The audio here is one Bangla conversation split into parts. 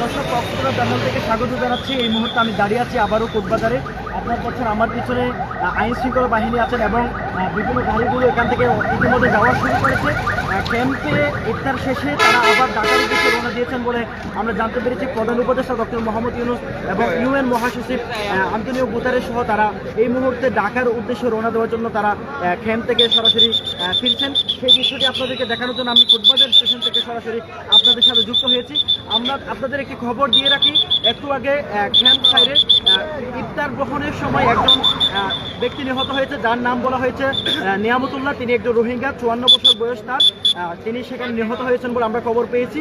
দর্শক কক্সবাজার চ্যানেল থেকে স্বাগত জানাচ্ছি। এই মুহূর্তে আমি দাঁড়িয়ে আছি আবারও কোটবাজারে। আপনার পাচ্ছেন আমার পিছনে আইন শৃঙ্খলা বাহিনী আছেন এবং বিভিন্ন গাড়িগুলো এখান থেকে ইতিমধ্যে যাওয়া শুরু করেছে। ক্যাম্পে ইফতার শেষে তারা আবার ঢাকার উদ্দেশ্যে রওনা দিয়েছেন বলে আমরা জানতে পেরেছি। প্রধান উপদেষ্টা ডক্টর মোহাম্মদ ইউনুস এবং ইউএন মহাসচিব আহ, আন্তনিও গুতারের সহ তারা এই মুহূর্তে ঢাকার উদ্দেশ্যে রওনা দেওয়ার জন্য তারা ক্যাম্প থেকে সরাসরি ফিরছেন। সেই দৃশ্যটি আপনাদেরকে দেখানোর জন্য আমি কোটবাজার স্টেশন থেকে সরাসরি আপনাদের সাথে যুক্ত হয়েছি। আমরা আপনাদের একটি খবর দিয়ে রাখি। একটু আগে ক্যাম্প সাইডে ইফতার গ্রহণের সময় একজন ব্যক্তি নিহত হয়েছে, যার নাম বলা হয়েছে নিয়ামতুল্লাহ। তিনি একজন রোহিঙ্গা, চুয়ান্ন বছর বয়স তার। তিনি সেখানে নিহত হয়েছেন বলে আমরা খবর পেয়েছি।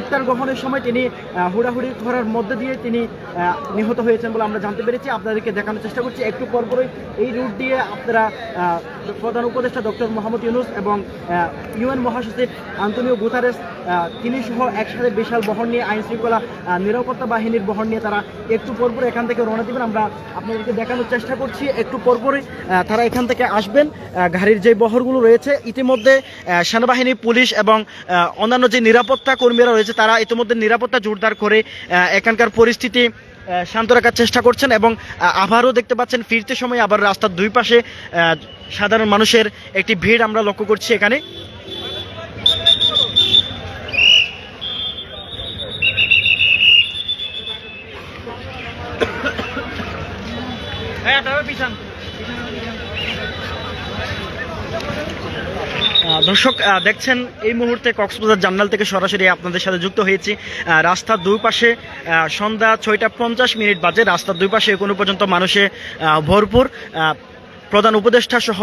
ইফতার গ্রহণের সময় তিনি হুড়াহুড়ি করার মধ্যে দিয়ে তিনি নিহত হয়েছেন বলে আমরা জানতে পেরেছি। আপনাদেরকে দেখানোর চেষ্টা করছি। একটু পরপরই এই রুট দিয়ে আপনারা প্রধান উপদেষ্টা ডক্টর মোহাম্মদ ইউনুস এবং ইউএন মহাসচিব আন্তনিও গুতারেস তিনি সহ একসাথে বিশাল বহর নিয়ে আইন শৃঙ্খলা নিরাপত্তা বাহিনীর বহর নিয়ে তারা একটু পরপর এখান থেকে রওনা দেবেন। আমরা আপনাদেরকে দেখানোর চেষ্টা করছি। একটু পরপরই তারা এখান থেকে আসবেন। গাড়ির যে বহরগুলো রয়েছে, ইতিমধ্যে সেনাবাহিনী, পুলিশ এবং অন্যান্য যে নিরাপত্তা কর্মীরা রয়েছে, তারা ইতিমধ্যে নিরাপত্তা জোরদার করে আহ, এখানকার পরিস্থিতি শান্ত রাখার চেষ্টা করছেন এবং আবারও দেখতে পাচ্ছেন ফিরতে সময় আবার রাস্তার দুই পাশে সাধারণ মানুষের একটি ভিড় আমরা লক্ষ্য করছি এখানে। আহ, দর্শক দেখছেন, এই মুহূর্তে কক্সবাজার জার্নাল থেকে সরাসরি আপনাদের সাথে যুক্ত হয়েছি। রাস্তার দুই পাশে সন্ধ্যা ছয়টা পঞ্চাশ মিনিট বাজে রাস্তার দুই পাশে এখনও পর্যন্ত মানুষে ভরপুর। প্রধান উপদেষ্টা সহ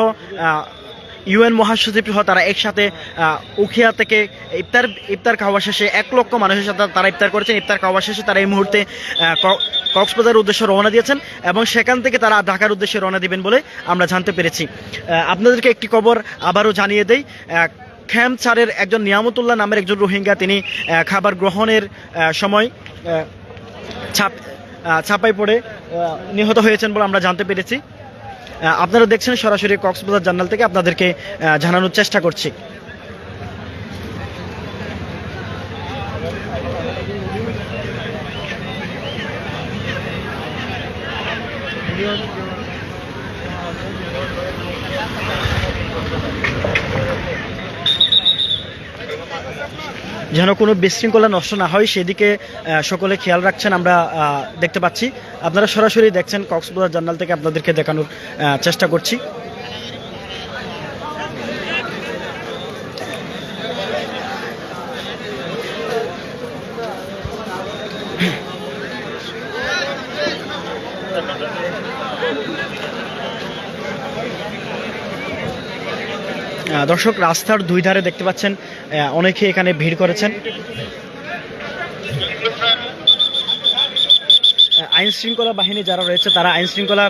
ইউএন মহাসচিব সহ তারা একসাথে উখিয়া থেকে ইফতার ইফতার খাওয়া শেষে এক লক্ষ মানুষের সাথে তারা ইফতার করেছেন। ইফতার খাওয়া শেষে তারা এই মুহূর্তে কক্সবাজার উদ্দেশ্যে রওনা দিয়েছেন এবং সেখান থেকে তারা ঢাকার উদ্দেশ্যে রওনা দিবেন বলে আমরা জানতে পেরেছি। আপনাদেরকে একটি খবর আবারও জানিয়ে দেই খ্যাম ছাড়ের একজন নিয়ামতুল্লাহ নামের একজন রোহিঙ্গা, তিনি খাবার গ্রহণের সময় ছাপ ছাপায় পড়ে নিহত হয়েছেন বলে আমরা জানতে পেরেছি। আপনারা দেখছেন সরাসরি কক্সবাজার জার্নাল থেকে আপনাদেরকে জানানোর চেষ্টা করছি। যেন কোনো বিশৃঙ্খলা নষ্ট না হয়, সেদিকে সকলে খেয়াল রাখছেন, আমরা দেখতে পাচ্ছি। আপনারা সরাসরি দেখছেন কক্সবাজার জার্নাল থেকে আপনাদেরকে দেখানোর চেষ্টা করছি। দর্শক, রাস্তার দুই ধারে দেখতে পাচ্ছেন অনেকে এখানে ভিড় করেছেন। আইন শৃঙ্খলা বাহিনী যারা রয়েছে, তারা আইন শৃঙ্খলা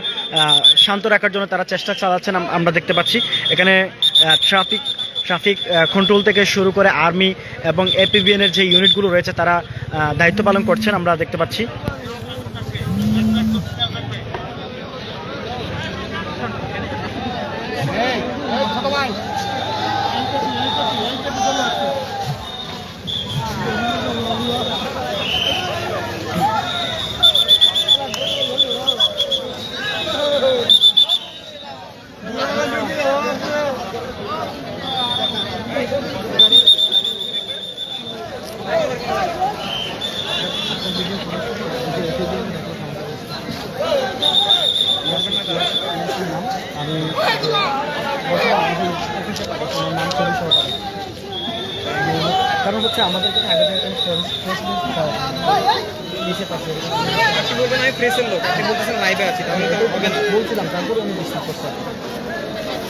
শান্ত রাখার জন্য তারা চেষ্টা চালাচ্ছেন আমরা দেখতে পাচ্ছি। এখানে ট্রাফিক ট্রাফিক কন্ট্রোল থেকে শুরু করে আর্মি এবং এপিবিএন এর যে ইউনিটগুলো রয়েছে, তারা দায়িত্ব পালন করছেন, আমরা দেখতে পাচ্ছি। কারণ হচ্ছে আমাদের কাছে আগে কোনো প্রেসিডেন্ট দেওয়া দেশের আমি বলছিলাম তারপরে আমি বিশ্বাস করতে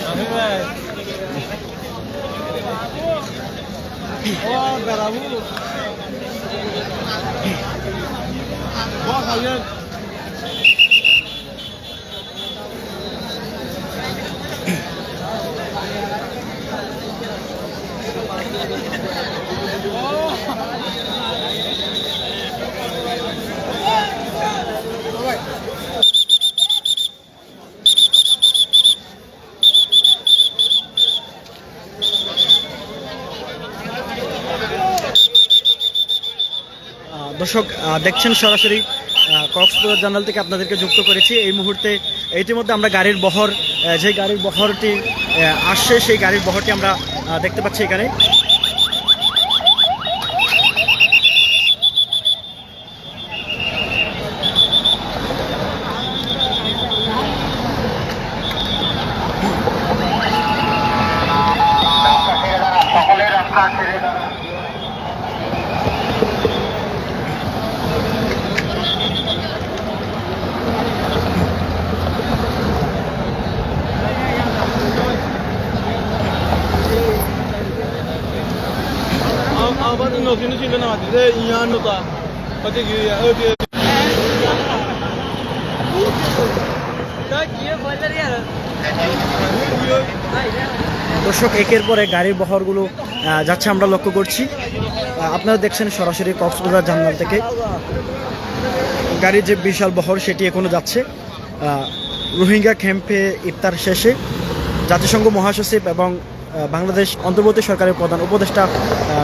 আমি ও বেড়াবো বস আগে দর্শক দেখছেন সরাসরি কক্সবাজার জানাল থেকে আপনাদেরকে যুক্ত করেছি। এই মুহূর্তে, ইতিমধ্যে আমরা গাড়ির বহর যে গাড়ির বহরটি আসছে, সেই গাড়ির বহরটি আমরা দেখতে পাচ্ছি এখানে। 아버지 너 괜히 집에 나왔는데 이안 놓다 어디 기야 어디 দর্শক একের পর এক গাড়ির বহরগুলো আহ, যাচ্ছে আমরা লক্ষ্য করছি আহ, আপনারা দেখছেন সরাসরি কক্সবাজার জানাল থেকে গাড়ির যে বিশাল বহর সেটি এখনো যাচ্ছে আহ, রোহিঙ্গা ক্যাম্পে ইফতার শেষে জাতিসংঘ মহাসচিব এবং আহ, বাংলাদেশ অন্তর্বর্তী সরকারের প্রধান উপদেষ্টা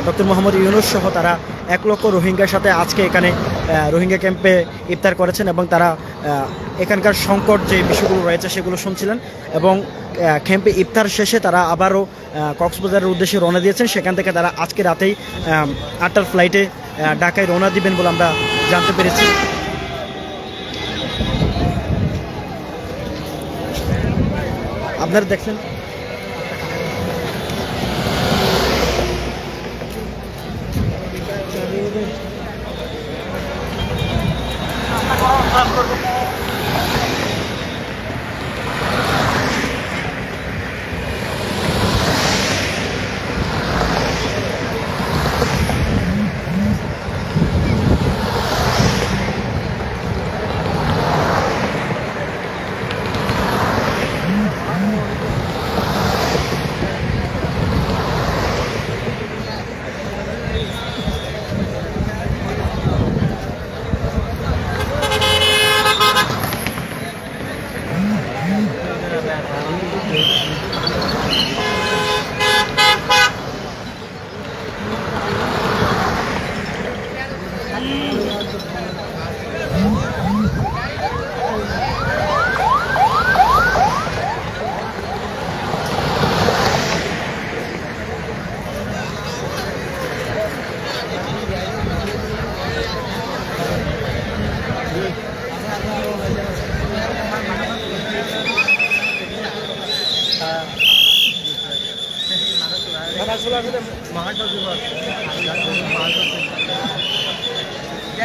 ডক্টর মোহাম্মদ ইউনুস সহ তারা এক লক্ষ রোহিঙ্গার সাথে আজকে এখানে রোহিঙ্গা ক্যাম্পে ইফতার করেছেন এবং তারা এখানকার সংকট যে বিষয়গুলো রয়েছে সেগুলো শুনছিলেন এবং ক্যাম্পে ইফতার শেষে তারা আবারও কক্সবাজারের উদ্দেশ্যে রওনা দিয়েছেন। সেখান থেকে তারা আজকে রাতেই আটটার ফ্লাইটে ঢাকায় রওনা দিবেন বলে আমরা জানতে পেরেছি। আপনারা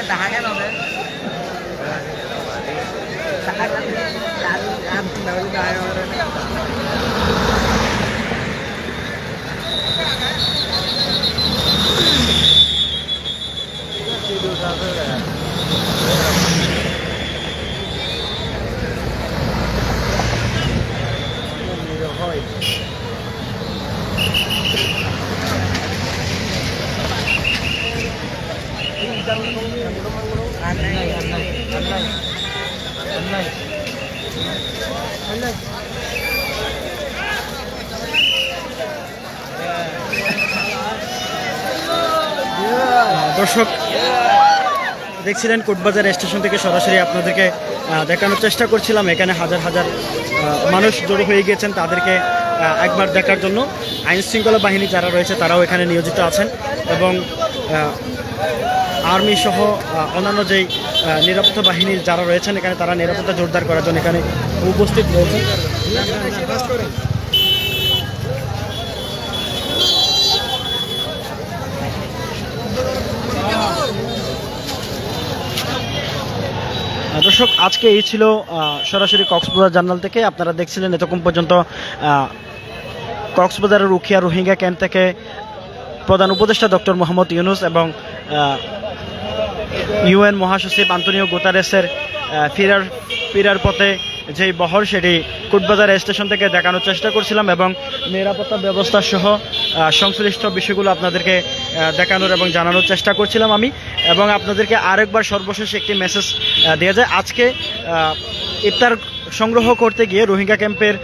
दहा काय नव्हते दहा काय दिवसाचं দর্শক, দেখছিলেন কোটবাজার স্টেশন থেকে সরাসরি আপনাদেরকে দেখানোর চেষ্টা করছিলাম। এখানে হাজার হাজার মানুষ জড়ো হয়ে গিয়েছেন তাদেরকে একবার দেখার জন্য। আইন শৃঙ্খলা বাহিনী যারা রয়েছে, তারাও এখানে নিয়োজিত আছেন। এবং আর্মি সহ অন্যান্য যেই নিরাপত্তা বাহিনীর যারা রয়েছেন, এখানে তারা নিরাপত্তা জোরদার করার জন্য এখানে উপস্থিত রয়েছে। দর্শক, আজকে এই ছিল সরাসরি কক্সবাজার জার্নাল থেকে। আপনারা দেখছিলেন এতক্ষণ পর্যন্ত কক্সবাজারের রুখিয়া রোহিঙ্গা ক্যাম্প থেকে প্রধান উপদেষ্টা ডক্টর মোহাম্মদ ইউনুস এবং ইউএন মহাসচিব আন্তনিও গোতারেসের ফিরার ফেরার ফেরার পথে যেই বহর সেটি কুটবাজার স্টেশন থেকে দেখানোর চেষ্টা করছিলাম এবং নিরাপত্তা ব্যবস্থা সহ সংশ্লিষ্ট বিষয়গুলো আপনাদেরকে দেখানোর এবং জানানোর চেষ্টা করছিলাম আমি। এবং আপনাদেরকে আরেকবার সর্বশেষ একটি মেসেজ দেওয়া যায়। আজকে ইফতার সংগ্রহ করতে গিয়ে রোহিঙ্গা ক্যাম্পের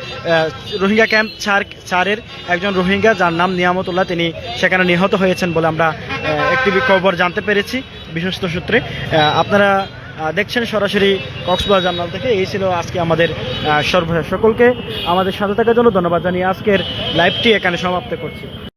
রোহিঙ্গা ক্যাম্প চার চারের একজন রোহিঙ্গা যার নাম নিয়ামতুল্লাহ, তিনি সেখানে নিহত হয়েছেন বলে আমরা একটি খবর জানতে পেরেছি বিশ্বস্ত সূত্রে। আপনারা দেখছেন সরাসরি কক্সবাজার জার্নাল থেকে। এই ছিল আজকে আমাদের সর্বশেষ। সকলকে আমাদের সাথে থাকার জন্য ধন্যবাদ জানিয়ে আজকের লাইভটি এখানে সমাপ্ত করছি।